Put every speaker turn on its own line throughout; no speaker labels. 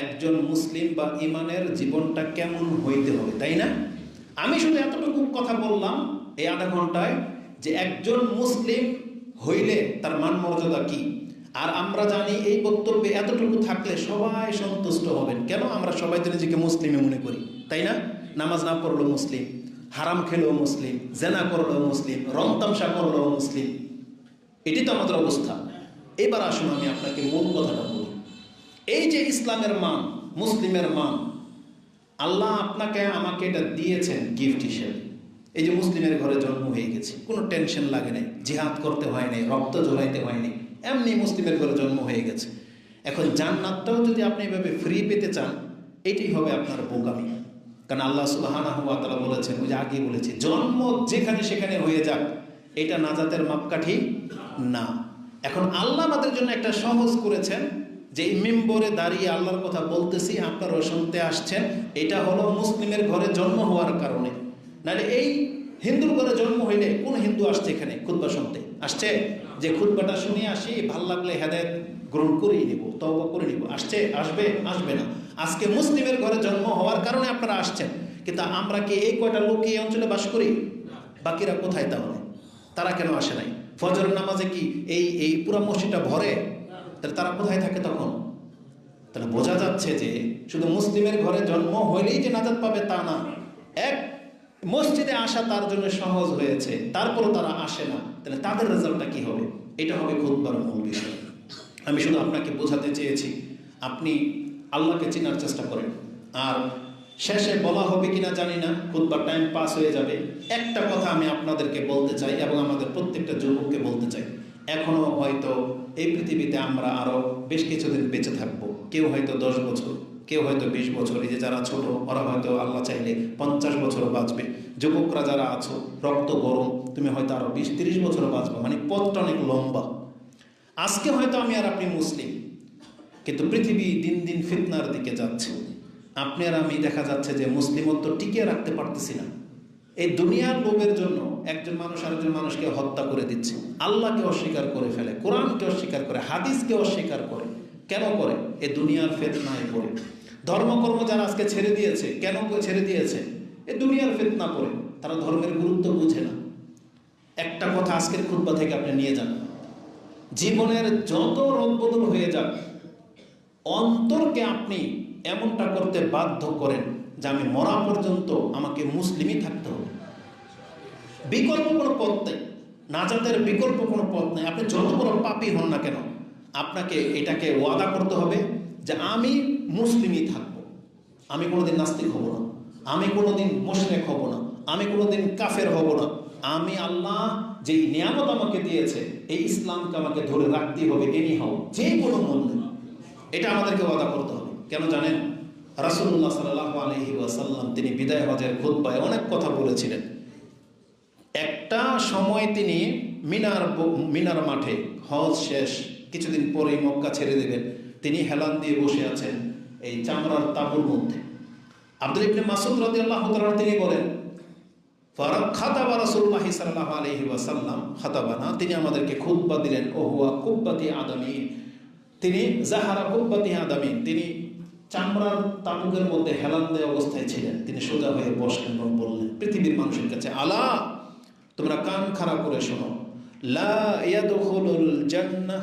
একজন মুসলিম বা ইমানের জীবনটা কেমন হইতে হবে, তাই না? আমি শুধু এতটুকু কথা বললাম এই আধা ঘন্টায় যে একজন মুসলিম হইলে তার মান মর্যাদা কি? আর আমরা জানি এই বক্তব্যে এতটুকু থাকলে সবাই সন্তুষ্ট হবেন। কেন? আমরা সবাই তো নিজেকে মুসলিমে মনে করি, তাই না? নামাজ না পড়ল মুসলিম, হারাম খেলেও মুসলিম, জেনা করল মুসলিম রং তামসা করলেও মুসলিম। এটি তো আমাদের অবস্থা। এবার আসুন আমি আপনাকে মূল কথাটা এই যে ইসলামের মান, মুসলিমের মান, আল্লাহ আপনাকে, আমাকে এটা দিয়েছেন গিফট হিসেবে। এই যে মুসলিমের ঘরে জন্ম হয়ে গেছে, কোনো টেনশন লাগে নাই, জিহাদ করতে হয় নাই, রক্ত ঝরাইতে হয়নি এমনি মুসলিমের ঘরে জন্ম হয়ে গেছে। এখন জান্নাতটাও যদি আপনি এভাবে ফ্রি পেতে চান এটি হবে আপনার বোকামি। কারণ আল্লাহ সুবাহানা হুয়া তারা বলেছেন, ওই যে আগে বলেছি, জন্ম যেখানে সেখানে হয়ে যাক, এটা নাজাতের মাপকাঠি না। এখন আল্লাহ আমাদের জন্য একটা সহজ করেছেন যে মেম্বরে দাঁড়িয়ে আল্লাহর কথা বলতেছি, আপনারা শুনতে আসছেন, এটা হলো মুসলিমের ঘরে জন্ম হওয়ার কারণে। নাহলে এই হিন্দুর ঘরে জন্ম হইলে কোন হিন্দু আসছে এখানে খুদ্া শুনতে? আসছে? যে খুদ্বাটা শুনে আসি, ভালো লাগলে হেদায়ত গ্রহণ করেই নিব তবা করে নিব। আসছে? আসবে? আসবে না। আজকে মুসলিমের ঘরে জন্ম হওয়ার কারণে আপনারা আসছেন। কিন্তু আমরা কি এই কয়টা লোক এই অঞ্চলে বাস করি? বাকিরা কোথায় তাহলে? তারা কেন আসে নাই? ফজর নামাজে কি এই এই পুরা মসজিদটা ভরে? তাহলে তারা কোথায় থাকে তখন? তাহলে বোঝা যাচ্ছে যে শুধু মুসলিমের ঘরে জন্ম হইলেই যে নাজাত পাবে তা না। এক, মসজিদে আসা তার জন্য সহজ হয়েছে, তারপরও তারা আসে না। তাহলে তাদের রেজাল্টটা কি হবে? এটা হবে খুদবার মূল বিষয়। আমি শুধু আপনাকে বোঝাতে চেয়েছি, আপনি আল্লাহকে চেনার চেষ্টা করেন। আর শেষে বলা হবে কিনা জানি না খুদবার টাইম পাস হয়ে যাবে। একটা কথা আমি আপনাদেরকে বলতে চাই এবং আমাদের প্রত্যেকটা যুবককে বলতে চাই। এখনও হয়তো এই পৃথিবীতে আমরা আরও বেশ কিছুদিন বেঁচে থাকব। কেউ হয়তো দশ বছর, কেউ হয়তো বিশ বছর। এই যে যারা ছোট, ওরা হয়তো আল্লাহ চাইলে পঞ্চাশ বছর বাঁচবে। যুবকরা যারা আছো, রক্ত গরম, তুমি হয়তো আরও বিশ তিরিশ বছর বাঁচবে। মানে পথটা অনেক লম্বা। আজকে হয়তো আমি আর আপনি মুসলিম, কিন্তু পৃথিবী দিন দিন ফিতনার দিকে যাচ্ছে। আপনি আর আমি দেখা যাচ্ছে যে মুসলিমত্ব টিকিয়ে রাখতে পারতেছি না। এই দুনিয়ার লোভের জন্য একজন মানুষ আরেকজন মানুষকে হত্যা করে দিচ্ছে। আল্লাহকে অস্বীকার করে ফেলে, কোরআনকে অস্বীকার করে, হাদিসকে অস্বীকার করে। কেন করে? এ দুনিয়ার ফেতনায় পড়ে। ধর্মকর্ম যারা আজকে ছেড়ে দিয়েছে, কেন ছেড়ে দিয়েছে? এ দুনিয়ার ফেতনা পড়ে। তারা ধর্মের গুরুত্ব বুঝে না। একটা কথা আজকের খুদ্া থেকে আপনি নিয়ে যান। জীবনের যত রদবদল হয়ে যাক, অন্তরকে আপনি এমনটা করতে বাধ্য করেন যে আমি মরা পর্যন্ত আমাকে মুসলিমই থাকতে হবে। বিকল্প কোনো পথ নেই। নাজাতের বিকল্প কোনো পথ নেই। আপনি যত বড় পাপি হন না কেন, আপনাকে এটাকে ওয়াদা করতে হবে যে আমি মুসলিমই থাকব। আমি কোনোদিন নাস্তিক হব না। আমি কোনোদিন মোশরেক হব না। আমি কোনোদিন কাফের হব না। আমি আল্লাহ যেই নিয়ামত আমাকে দিয়েছে, এই ইসলামকে আমাকে ধরে রাখতেই হবে এনি হও যে কোনো মূল্যে। এটা আমাদেরকে ওয়াদা করতে হবে। কেন জানেন? রাসুল্লাহ সাল্লাহ আলহি ওয়াসাল্লাম তিনি বিদায় হজের খুদ্বায় অনেক কথা বলেছিলেন। একটা সময় তিনি মিনার মিনার মাঠে হজ শেষ, কিছুদিন পরেই মক্কা ছেড়ে দেবেন। তিনি হেলান দিয়ে বসে আছেন এই চামড়ার তাবুর মধ্যে। আব্দুল ইবনে মাসুদ রাদিয়াল্লাহু তাআলা তিনি বলেন, ফারাক খাতাবা রাসূলুল্লাহি সাল্লাল্লাহু আলাইহি ওয়াসাল্লাম খাতাবানা, তিনি আমাদেরকে খুতবা দিলেন ও হুয়া কুব্বাতি আদমি তিনি, জাহারা কুব্বাতি আদমি তিনি চামড়ার তাবুকের মধ্যে হেলান দেওয়া অবস্থায় ছিলেন। তিনি সোজা হয়ে বসলেন এবং বললেন, পৃথিবীর মানুষের কাছে, আলা, তোমরা কান খারাপ করে শোনো। লা জান্নাহ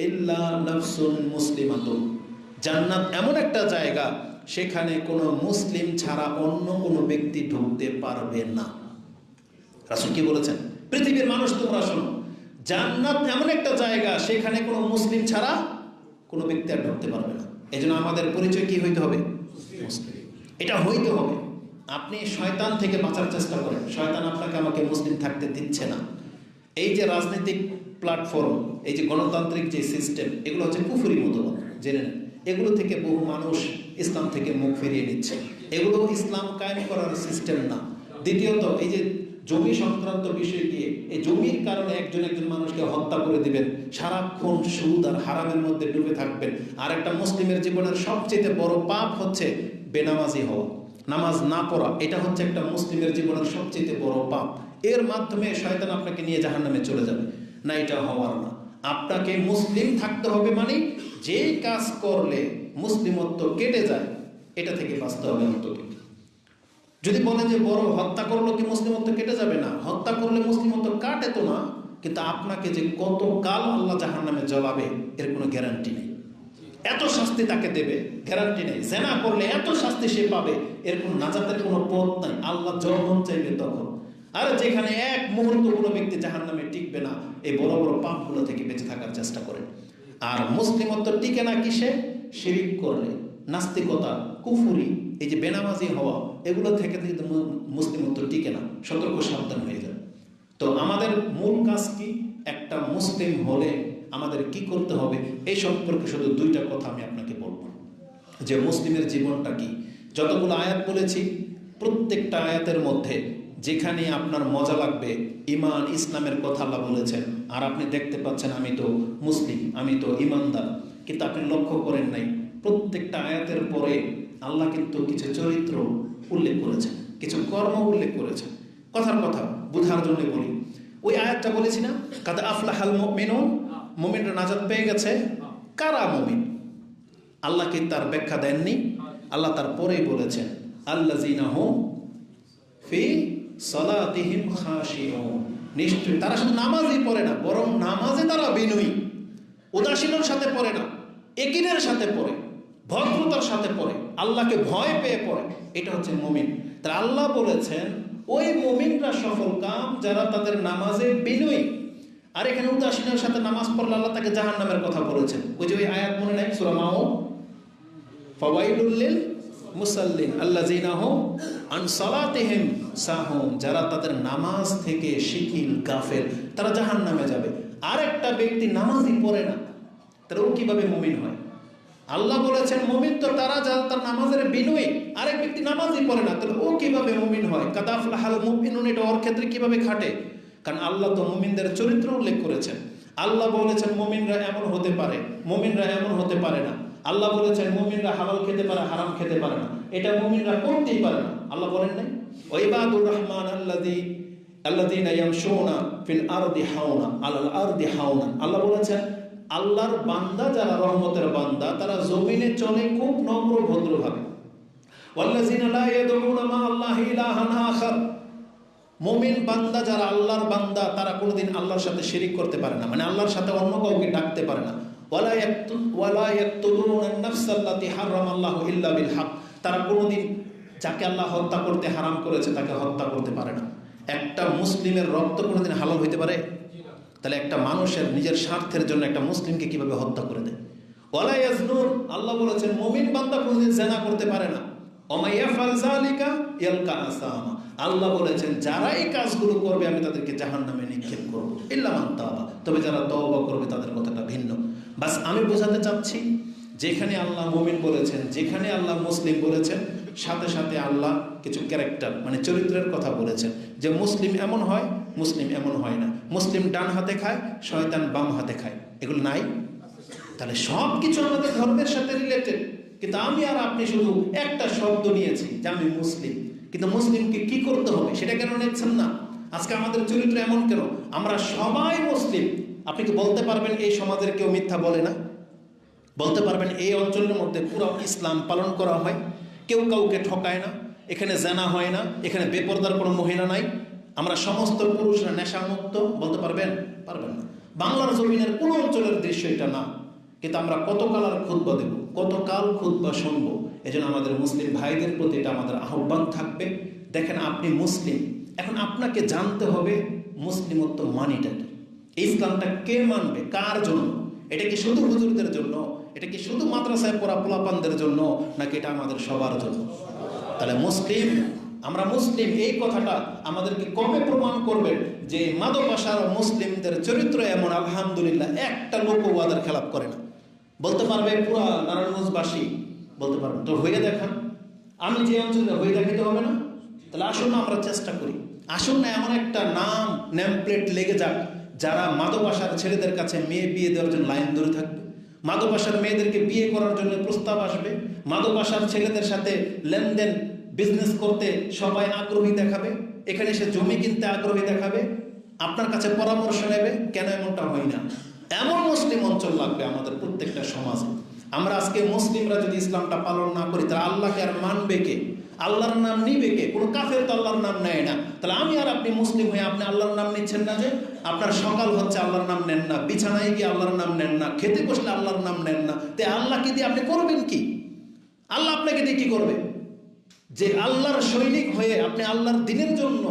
ইল্লা নাফসুন মুসলিমাতুন জান্নাত এমন একটা জায়গা, সেখানে কোনো মুসলিম ছাড়া অন্য কোনো ব্যক্তি ঢুকতে পারবে না। রাসুল কি বলেছেন? পৃথিবীর মানুষ, তোমরা শোনো। জান্নাত এমন একটা জায়গা, সেখানে কোনো মুসলিম ছাড়া কোনো ব্যক্তি আর ঢুকতে পারবে না। এই জন্য আমাদের পরিচয় কি হইতে হবে? মুসলিম। এটা হইতে হবে। আপনি শয়তান থেকে বাঁচার চেষ্টা করেন। শয়তান আপনাকে আমাকে মুসলিম থাকতে দিচ্ছে না। এই যে রাজনৈতিক প্ল্যাটফর্ম এই যে গণতান্ত্রিক যে সিস্টেম এগুলো হচ্ছে কুফুরি মতবাদ। জেনে নেন। এগুলো থেকে বহু মানুষ ইসলাম থেকে মুখ ফিরিয়ে নিচ্ছে। এগুলো ইসলাম কায়েম করার সিস্টেম না। দ্বিতীয়ত এই যে জমি সংক্রান্ত বিষয় দিয়ে, এই জমির কারণে একজন একজন মানুষকে হত্যা করে দিবেন। সারাক্ষণ সুদ আর হারামের মধ্যে ডুবে থাকবেন। আর একটা মুসলিমের জীবনের সবচেয়ে বড় পাপ হচ্ছে বেনামাজি হওয়া। নামাজ না পড়া, এটা হচ্ছে একটা মুসলিমের জীবনের সবচেয়ে বড় পাপ। এর মাধ্যমে শয়তান আপনাকে নিয়ে জাহান্নামে চলে যাবে। না, এটা হওয়ার না। আপনাকে মুসলিম থাকতে হবে মানে যে কাজ করলে মুসলিমত্ব কেটে যায়, এটা থেকে বাঁচতে হবে অন্তত। যদি বলে যে বড় হত্যা করল কি মুসলিমত্ব কেটে যাবে না? হত্যা করলে মুসলিমত্ব কাটে তো না, কিন্তু আপনাকে যে কত কাল আল্লাহ জাহান নামে জ্বলাবে এর কোনো গ্যারান্টি নেই। এত শাস্তি তাকে দেবে গ্যারান্টি নেই। জেনা করলে এত শাস্তি সে পাবে, এর কোনো নাজাতের কোনো পথ নাই। আল্লাহ যখন চাইবে তখন। আর যেখানে এক মুহূর্ত কোনো ব্যক্তি জাহান নামে টিকবে না, এই বড় বড় পাপগুলো থেকে বেঁচে থাকার চেষ্টা করে। আর মুসলিমত্ব টিকে না কিসে? শিরিক করলে। নাস্তিকতা, কুফুরি, এই যে বেনামাজি হওয়া এগুলো থেকে কিন্তু মুসলিম মুসলিমত্ব টিকে না। সতর্ক, সাবধান হয়ে যায় তো আমাদের মূল কাজ কি? একটা মুসলিম হলে আমাদের কি করতে হবে? এই সম্পর্কে শুধু দুইটা কথা আমি আপনাকে বলব। যে মুসলিমের জীবনটা কি? যতগুলো আয়াত বলেছি, প্রত্যেকটা আয়াতের মধ্যে যেখানে আপনার মজা লাগবে ইমান ইসলামের কথা আল্লাহ বলেছেন, আর আপনি দেখতে পাচ্ছেন, আমি তো মুসলিম, আমি তো ইমানদার কিন্তু আপনি লক্ষ্য করেন নাই, প্রত্যেকটা আয়াতের পরে আল্লাহ কিন্তু কিছু চরিত্র উল্লেখ করেছেন, কিছু কর্ম উল্লেখ করেছেন। কথার কথা বুঝার জন্য বলি। ওই আয়াতটা বলেছি না? কাদা আফলাহাল মুমিনুন মুমিনরা নাজাত পেয়ে গেছে। কারা মুমিন? আল্লাহ কি তার ব্যাখ্যা দেননি? আল্লাহ তার পরেই বলেছেন আল্লাহ হুম ফি সালাতিহিম খাশিউন নিশ্চয়ই তারা শুধু নামাজই পড়ে না, বরং নামাজে তারা বিনয়ী। উদাসীনের সাথে পড়ে না, একিনের সাথে পড়ে। ভদ্রতার সাথে পড়ে, আল্লাহকে ভয় পেয়ে পড়ে, এটা হচ্ছে মুমিন। তার আল্লাহ বলেছেন, ওই মুমিনরা সফল কাম যারা তাদের নামাজে বিনয়ী। আর এখানে উদাসীনের সাথে নামাজ পড়লে আল্লাহ তাকে জাহান নামের কথা বলেছেন। ওই যে ওই আয়াত মনে নাই সুরামাও ফাওয়াইলুল্লিল মুসাল্লিন আল্লাযিনা হুম আন সালাতিহিম সাহুম। যারা তাদের নামাজ থেকে শিকিল গাফেল, তারা জাহান্নামে যাবে। আরেকটা ব্যক্তি নামাজই পড়ে না, তারা ও কীভাবে মুমিন হয়? আল্লাহ বলেছেন, মুমিন তো তারা যারা, তার নামাজের বিনয়ী। আরেক ব্যক্তি নামাজই পড়ে না, তাহলে ও কীভাবে মুমিন হয়? কাদাফলাহাল মুমিনুন, এটা ওর ক্ষেত্রে কীভাবে খাটে? কারণ আল্লাহ তো মুমিনদের চরিত্র উল্লেখ করেছেন। আল্লাহ বলেছেন, মুমিনরা এমন হতে পারে, মুমিনরা এমন হতে পারে না। আল্লাহ বলেছেন, মুমিনরা হালাল খেতে পারে, হারাম খেতে পারে না। এটা মুমিনরা করতেই পারে না। আল্লাহ বলেন নাই? ওইবাদুর রহমান আল্লাদি আল্লাদিনা ইয়ামশুনা ফিল আরদি হাওনা, আলাল আরদি হাওনা। আল্লাহ বলেছেন আল্লাহর বান্দা, যারা রহমতের বান্দা, তারা জমিনে চলে খুব নম্র ভদ্রভাবে। মুমিন বান্দা যারা আল্লাহর বান্দা, তারা কোনোদিন আল্লাহর সাথে শিরিক করতে পারে না। মানে আল্লাহর সাথে অন্য কাউকে ডাকতে পারে না। তারা কোনোদিন যাকে আল্লাহ হত্যা করতে হারাম করেছে, তাকে হত্যা করতে পারে না। একটা মুসলিমের রক্ত কোনোদিন হালাল হইতে পারে? তাহলে একটা মানুষের নিজের স্বার্থের জন্য একটা মুসলিমকে কীভাবে হত্যা করে দেয়? ওয়ালা ইয়াজনুন আল্লাহ বলেছেন, মুমিন বান্দা কোনোদিন জেনা করতে পারে না। অমাইয়াফাল জালিকা ইয়ালকা আসামা। আল্লাহ বলেছেন যারা এই কাজগুলো করবে, আমি তাদেরকে জাহান্নামে নিক্ষেপ করব। ইল্লা মান তাওবা। তবে যারা তওবা করবে, তাদের কথাটা ভিন্ন। বাস আমি বোঝাতে চাচ্ছি, যেখানে আল্লাহ মুমিন বলেছেন, যেখানে আল্লাহ মুসলিম বলেছেন, সাথে সাথে আল্লাহ কিছু ক্যারেক্টার মানে চরিত্রের কথা বলেছেন। যে মুসলিম এমন হয় মুসলিম এমন হয় না। মুসলিম ডান হাতে খায়, শয়তান বাম হাতে খায়। এগুলো নাই? তাহলে সব কিছু আমাদের ধর্মের সাথে রিলেটেড কিন্তু আমি আর আপনি শুধু একটা শব্দ নিয়েছি যে আমি মুসলিম। কিন্তু মুসলিমকে কি করতে হবে সেটা কেন নিচ্ছেন না? আজকে আমাদের চরিত্র এমন কেন? আমরা সবাই মুসলিম। আপনি কি বলতে পারবেন এই সমাজের কেউ মিথ্যা বলে না? বলতে পারবেন এই অঞ্চলের মধ্যে পুরো ইসলাম পালন করা হয়। কেউ কাউকে ঠকায় না। এখানে জানা হয় না। এখানে বেপরদার কোনো মহিলা নাই। আমরা সমস্ত পুরুষরা নেশামুক্ত, বলতে পারবেন? পারবেন না। বাংলার জমিনের কোন অঞ্চলের দৃশ্য এটা না। কিন্তু আমরা কতকাল আর খুদ্া দেব কতকাল খুদ্া শুনব? এই জন্য আমাদের মুসলিম ভাইদের প্রতি এটা আমাদের আহ্বান থাকবে। দেখেন আপনি মুসলিম, এখন আপনাকে জানতে হবে মুসলিমত্ব মানিটা কি। ইসলামটা কে মানবে? কার জন্য? এটা কি শুধু হুজুরদের জন্য? এটা কি শুধু মাদ্রাসায় পড়া পোলাপানদের জন্য? নাকি এটা আমাদের সবার জন্য? তাহলে মুসলিম আমরা মুসলিম এই কথাটা আমাদেরকে কবে প্রমাণ করবে যে মাদকাসার মুসলিমদের চরিত্র এমন? আলহামদুলিল্লাহ, একটা লোক ওয়াদের খেলাপ করে না। বলতে পারবে পুরা নারায়ণগঞ্জবাসী? বলতে পারবেন তো হয়ে দেখান। আমি যে অঞ্চলে হয়ে দেখাতে হবে না? তাহলে আসুন না, আমরা চেষ্টা করি। আসুন না, এমন একটা নাম নেম প্লেট লেগে যাক, যারা মাদকাসার ছেলেদের কাছে মেয়ে বিয়ে দেওয়ার জন্য লাইন ধরে থাকবে। মাদকাসার মেয়েদেরকে বিয়ে করার জন্য প্রস্তাব আসবে। মাদকাসার ছেলেদের সাথে লেনদেন বিজনেস করতে সবাই আগ্রহী দেখাবে, এখানে সে জমি কিনতে আগ্রহী দেখাবে, আপনার কাছে পরামর্শ নেবে, কেন এমনটা হয় না? এমন মুসলিম অঞ্চল লাগবে আমাদের প্রত্যেকটা সমাজে। আমরা আজকে মুসলিমরা যদি ইসলামটা পালন না করি, তাহলে আল্লাহকে আর মানবে কে? আল্লাহর নাম নিবে কে? কোনো কাফের তো আল্লাহর নাম নেয় না। তাহলে আমি আর আপনি মুসলিম হয়ে আপনি আল্লাহর নাম নিচ্ছেন না যে, আপনার সকাল হচ্ছে আল্লাহর নাম নেন না, বিছানায় গিয়ে আল্লাহর নাম নেন না, খেতে বসলে আল্লাহর নাম নেন না। তে আল্লাহকে দিয়ে আপনি করবেন কি? আল্লাহ আপনাকে দিয়ে কি করবে? যে আল্লাহর সৈনিক হয়ে আপনি আল্লাহর দিনের জন্য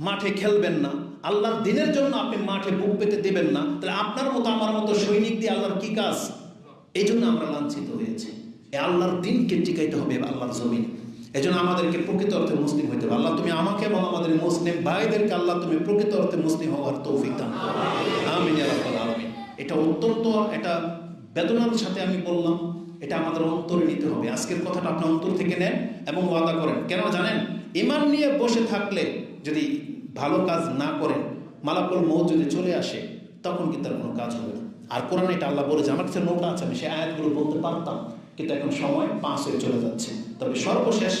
মাঠে খেলবেন না, আল্লাহর দিনের জন্য আপনি মাঠে বুক পেতে দেবেন না, তাহলে আপনার মতো, আমার মতো সৈনিক দিয়ে আল্লাহর কি কাজ? এই জন্য আমরা লাঞ্ছিত হয়েছি। আল্লাহর দিনকে টিকাইতে হবে আল্লাহর জমিন। এই জন্য আমাদেরকে প্রকৃত অর্থে মুসলিম হইতে হবে। আল্লাহ, তুমি আমাকে এবং আমাদের মুসলিম ভাইদেরকে আল্লাহ, তুমি প্রকৃত অর্থে মুসলিম হওয়ার তৌফিক দান আমিন রাব্বাল আলামিন। এটা অত্যন্ত, এটা বেদনার সাথে আমি বললাম। এটা আমাদের অন্তরে নিতে হবে। আজকের কথাটা আপনি অন্তর থেকে নেন এবং ওয়াদা করেন। কেন জানেন ইমান নিয়ে বসে থাকলে যদি ভালো কাজ না করেন, মালাকুল মৌ যদি চলে আসে, তখন কিন্তু তার কোনো কাজ হবে না। আর কোরআন এটা আল্লাহ বলেছে, আমার কাছে নোটা আছে, আমি সেই আয়াতগুলো বলতে পারতাম, কিন্তু এখন সময় পাঁচ হয়ে চলে যাচ্ছে। তবে সর্বশেষ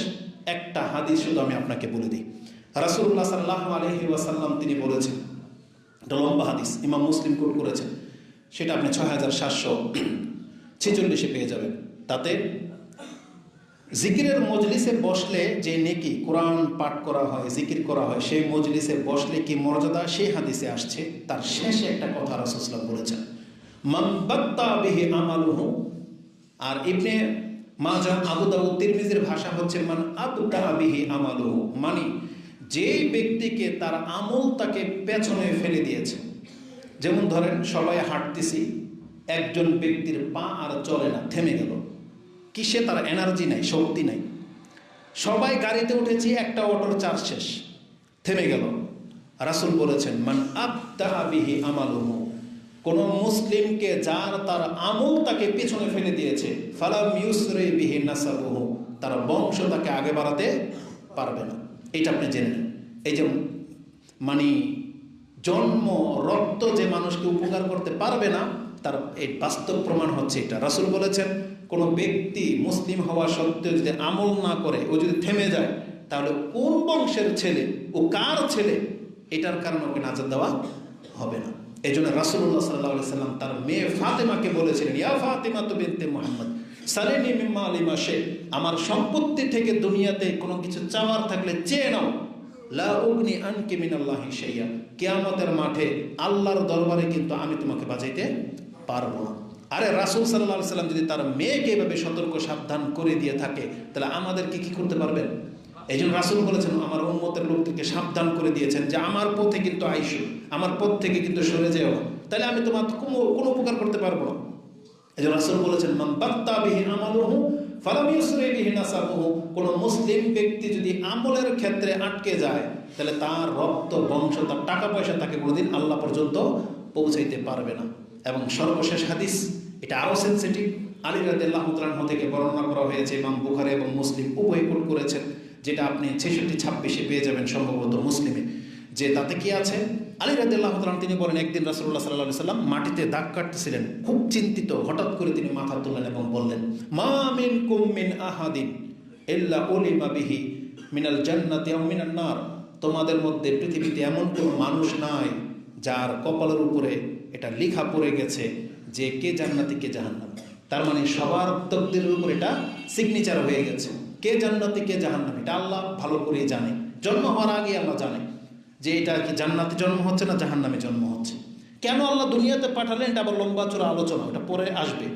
একটা হাদিস শুধু আমি আপনাকে বলে দিই। রাসুল্লাহ সাল্লাহ আলহি ওয়াসাল্লাম তিনি বলেছেন, এটা লম্বা হাদিস, ইমাম মুসলিম কোট করেছেন, সেটা আপনি ছয় হাজার সাতশো ছেচল্লিশে পেয়ে যাবেন তাতে জিকিরের মজলিসে বসলে যে নেকি কোরআন পাঠ করা হয়, জিকির করা হয়, সেই মজলিসে বসলে কি মর্যাদা? সেই হাদিসে আসছে। তার শেষে একটা কথা রাসুসলাম বলেছেন মাম্বাত্তা বিহি আমালুহু। আর ইবনে মাজা, আবু দাউদ, তিরমিজির ভাষা হচ্ছে, মান আবদা বিহি আমালুহু। মানে যেই ব্যক্তিকে তার আমল তাকে পেছনে ফেলে দিয়েছে। যেমন ধরেন, সবাই হাঁটতেছি একজন ব্যক্তির পা আর চলে না, থেমে গেল। কিসে তার এনার্জি নাই, শক্তি নাই। সবাই গাড়িতে উঠেছি, একটা অটোর চার্জ শেষ। থেমে গেল। রাসুল বলেছেন, মান আবিহি আমালুহু কোন মুসলিমকে যার তার আমল তাকে পিছনে ফেলে দিয়েছে, ফালাম ইউসরে বিহি নাসাবুহু। তার বংশ তাকে আগে বাড়াতে পারবে না। এটা আপনি জেনে নেন। এই যে মানে জন্ম, রক্ত যে মানুষকে উপকার করতে পারবে না তার এই বাস্তব প্রমাণ হচ্ছে এটা। রাসুল বলেছেন, কোনো ব্যক্তি মুসলিম হওয়া সত্ত্বেও যদি আমল না করে, ও যদি থেমে যায়, তাহলে কোন বংশের ছেলে ও কার ছেলে এটার কারণে ওকে নাজার দেওয়া হবে না। এই জন্য রাসুল্লাহ সাল্লাহ সাল্লাম তার মেয়ে ফাতেমাকে বলেছিলেন, ইয়া ফাতেমা তো বিনতে মোহাম্মদ, সালেনি মিম্মা আলিমা সে আমার সম্পত্তি থেকে দুনিয়াতে কোনো কিছু চাওয়ার থাকলে চেয়ে নাও। লা অগ্নি আনকে মিনাল্লাহি শাইয়া কিয়ামতের মাঠে আল্লাহর দরবারে কিন্তু আমি তোমাকে বাঁচাইতে পারব না। আরে রাসুল সাল্লাহ সাল্লাম যদি তার মেয়েকে এভাবে সতর্ক সাবধান করে দিয়ে থাকে, তাহলে আমাদেরকে কি করতে পারবেন? এই জন্য রাসুল বলেছেন, আমার উন্মতের লোকদেরকে সাবধান করে দিয়েছেন যে আমার পথে কিন্তু আইসু, আমার পথ থেকে কিন্তু সরে যেও তাহলে আমি তোমার কোনো কোনো উপকার করতে পারব না। এই জন্য রাসুল বলেছেন, মান বাত্তা বিহি আমালুহু, ফালাম ইউসরি বিহি নাসাবুহু। কোন মুসলিম ব্যক্তি যদি আমলের ক্ষেত্রে আটকে যায়, তাহলে তার রক্ত, বংশ, তার টাকা পয়সা তাকে কোনোদিন আল্লাহ পর্যন্ত পৌঁছাইতে পারবে না। এবং সর্বশেষ হাদিস, এটা আরও সেন্সিটিভ আলী রাদিল্লাহ তালাহ থেকে বর্ণনা করা হয়েছে, ইমাম বুখারে এবং মুসলিম উভয় কোট করেছেন, যেটা আপনি ছেষট্টি ছাব্বিশে পেয়ে যাবেন সম্ভবত মুসলিমে। যে তাতে কি আছে? আলী রাদিল্লাহ তিনি বলেন, একদিন রাসুল্লাহ সাল্লাহ সাল্লাম মাটিতে দাগ কাটতেছিলেন, খুব চিন্তিত, হঠাৎ করে তিনি মাথা তুললেন এবং বললেন, মা মিন কুমিন আহাদিন এল্লা ওলিমা বিহি মিনাল জান্নাতি মিনাল নার। তোমাদের মধ্যে পৃথিবীতে এমন কোনো মানুষ নাই যার কপালের উপরে এটা লেখা পড়ে গেছে যে কে জান্নাতি, কে জাহান্নাম। তার মানে সবার তকদের উপর এটা সিগনেচার হয়ে গেছে। কে জান্নাতি, কে জাহান্নাম, এটা আল্লাহ ভালো করে জানে। জন্ম হওয়ার আগে আল্লাহ জানে যে এটা কি জান্নাতি জন্ম হচ্ছে না জাহান্নামে জন্ম হচ্ছে। কেন আল্লাহ দুনিয়াতে পাঠালেন, এটা আবার লম্বা চোরা আলোচনা এটা পরে আসবে।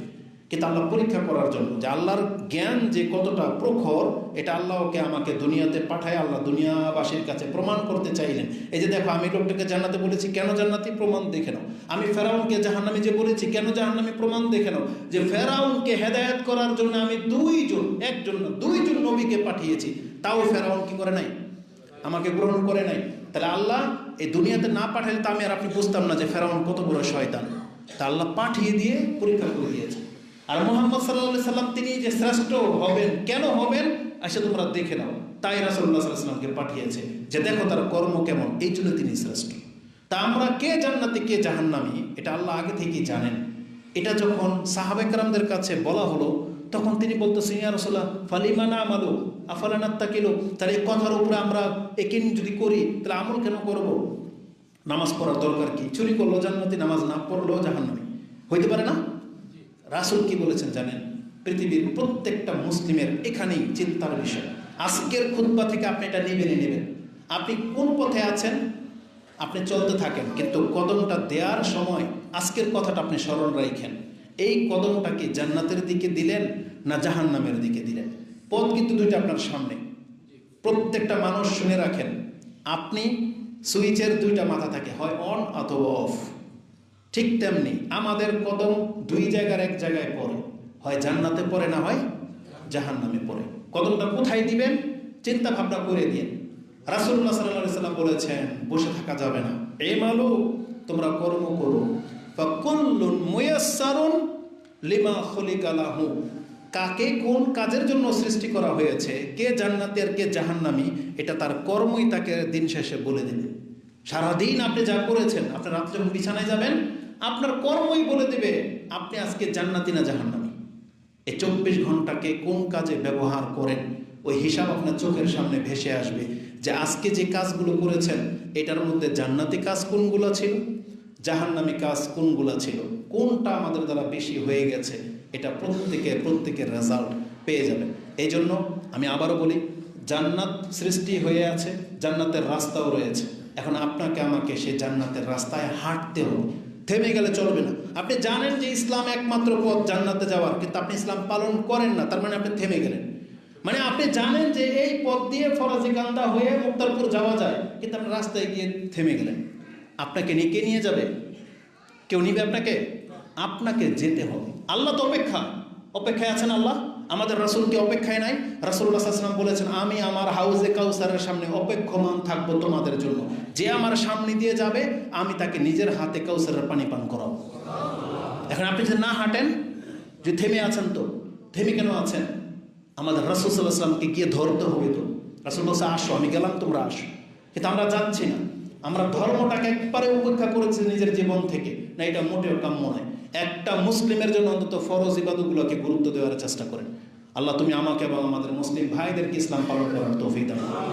কিন্তু আল্লাহ পরীক্ষা করার জন্য, যে আল্লাহর জ্ঞান যে কতটা প্রখর, এটা আল্লাহকে আমাকে দুনিয়াতে পাঠায়, আল্লাহ দুনিয়াবাসীর কাছে প্রমাণ করতে চাইলেন। এই যে দেখো, আমি লোকটাকে জান্নাতে বলেছি, কেন জান্নাতি প্রমাণ দেখে নাও? আমি ফেরাউনকে জাহান্নামি যে বলেছি, কেন জাহান্নামি প্রমাণ দেখে নাও? যে ফেরাউনকে হেদায়ত করার জন্য আমি দুইজন, একজন দুইজন নবীকে পাঠিয়েছি। তাও ফেরাউন কি করে নাই? আমাকে গ্রহণ করে নাই। তাহলে আল্লাহ এই দুনিয়াতে না পাঠালে তো আমি আর আপনি বুঝতাম না যে ফেরাউন কত বড় শয়তান। তা আল্লাহ পাঠিয়ে দিয়ে পরীক্ষা করে দিয়েছে। আর মোহাম্মদ সাল্লাহ সাল্লাম তিনি যে শ্রেষ্ঠ হবেন, কেন হবেন? আসে তোমরা দেখে নাও। তাই রাসুল্লাহ সাল্লামকে পাঠিয়েছে যে দেখো তার কর্ম কেমন, এই জন্য তিনি শ্রেষ্ঠ। তা আমরা কে জান্নাতি, কে জাহান্নামি, এটা আল্লাহ আগে থেকেই জানেন। এটা যখন সাহাবেকরামদের কাছে বলা হলো, তখন তিনি বলতো সিনিয়া রসোল্লাহ ফালিমানা আমালো আফালানাত্তা কিলো তার এই কথার উপরে আমরা একে যদি করি, তাহলে আমল কেন করব? নামাজ পড়ার দরকার কি? চুরি করল জান্নাতি, নামাজ না পড়লেও জাহান্নামি। হইতে পারে না? রাসুল কি বলেছেন জানেন? পৃথিবীর প্রত্যেকটা মুসলিমের এখানেই চিন্তার বিষয়। আজকের খুতবা থেকে আপনি এটা নেবেনই নেবেন। আপনি কোন পথে আছেন? আপনি চলতে থাকেন, কিন্তু কদমটা দেওয়ার সময় আজকের কথাটা আপনি স্মরণ রাখেন। এই কদমটা কি জান্নাতের দিকে দিলেন না জাহান্নামের দিকে দিলেন? পথ কিন্তু দুইটা আপনার সামনে। প্রত্যেকটা মানুষ শুনে রাখেন, আপনি সুইচের দুইটা মাথা থাকে, হয় অন অথবা অফ। ঠিক তেমনি আমাদের কদম দুই জায়গার এক জায়গায় পড়ে। হয় জান্নাতে পড়ে না হয় জাহান্নামে পড়ে। কদমটা কোথায় দিবেন? চিন্তা ভাবনা করে দিন। রাসুল্লাহ সাল্লাহ সাল্লাম বলেছেন, বসে থাকা যাবে না। এ মালু তোমরা কর্ম করো। ফাকুল্লুন মুয়াসসারুন লিমা খুলিকালাহু কাকে কোন কাজের জন্য সৃষ্টি করা হয়েছে, কে জান্নাতি আর কে জাহান্নামি, এটা তার কর্মই তাকে দিন শেষে বলে দেবে। সারাদিন আপনি যা করেছেন, আপনি রাত্রে যখন বিছানায় যাবেন আপনার কর্মই বলে দেবে, আপনি আজকে জান্নাতি না জাহান্নামি। এই চব্বিশ ঘন্টাকে কোন কাজে ব্যবহার করেন? ওই হিসাব আপনার চোখের সামনে ভেসে আসবে যে আজকে যে কাজগুলো করেছেন, এটার মধ্যে জান্নাতি কাজ কোনগুলো ছিল? জাহান্নামি কাজ কোনগুলো ছিল? কোনটা আমাদের দ্বারা বেশি হয়ে গেছে? এটা প্রত্যেকে, প্রত্যেকের রেজাল্ট পেয়ে যাবেন। এই জন্য আমি আবারও বলি, জান্নাত সৃষ্টি হয়ে আছে, জান্নাতের রাস্তাও রয়েছে। এখন আপনাকে, আমাকে সেই জান্নাতের রাস্তায় হাঁটতে হবে। থেমে গেলে চলবে না। আপনি জানেন যে ইসলাম একমাত্র পথ জান্নাতে যাওয়ার, কিন্তু আপনি ইসলাম পালন করেন না, তার মানে আপনি থেমে গেলেন। মানে আপনি জানেন যে এই পথ দিয়ে ফরাজি কান্দা হয়ে মুক্তারপুর যাওয়া যায়, কিন্তু আপনি রাস্তায় গিয়ে থেমে গেলেন। আপনাকে নিয়ে কে নিয়ে যাবে? কেউ নিবে আপনাকে? আপনাকে যেতে হবে। আল্লাহ তো অপেক্ষা। অপেক্ষায় আছেন আল্লাহ? আমাদের রাসুলকে অপেক্ষায় নাই? রাসুল্লাহ আসলাম বলেছেন, আমি আমার হাউজে কাউসারের সামনে অপেক্ষমান থাকব তোমাদের জন্য। যে আমার সামনে দিয়ে যাবে, আমি তাকে নিজের হাতে কাউসারের পানি পান করাবো। এখন আপনি যদি না হাঁটেন যে থেমে আছেন তো, থেমে কেন আছেন? আমাদের রাসুল সাল্লাহ সাল্লামকে গিয়ে ধরতে হবে তো। রাসুল বলছে, আসো, আমি গেলাম, তোমরা আসো। কিন্তু আমরা যাচ্ছি না। আমরা ধর্মটাকে একবারে উপেক্ষা করেছি নিজের জীবন থেকে। না, এটা মোটেও কাম্য নয়। একটা মুসলিমের জন্য অন্তত ফরজ ইবাদতগুলোকে গুরুত্ব দেওয়ার চেষ্টা করেন। আল্লাহ তুমি আমাকে এবং আমাদের মুসলিম ভাইদেরকে ইসলাম পালন করার তৌফিক দাও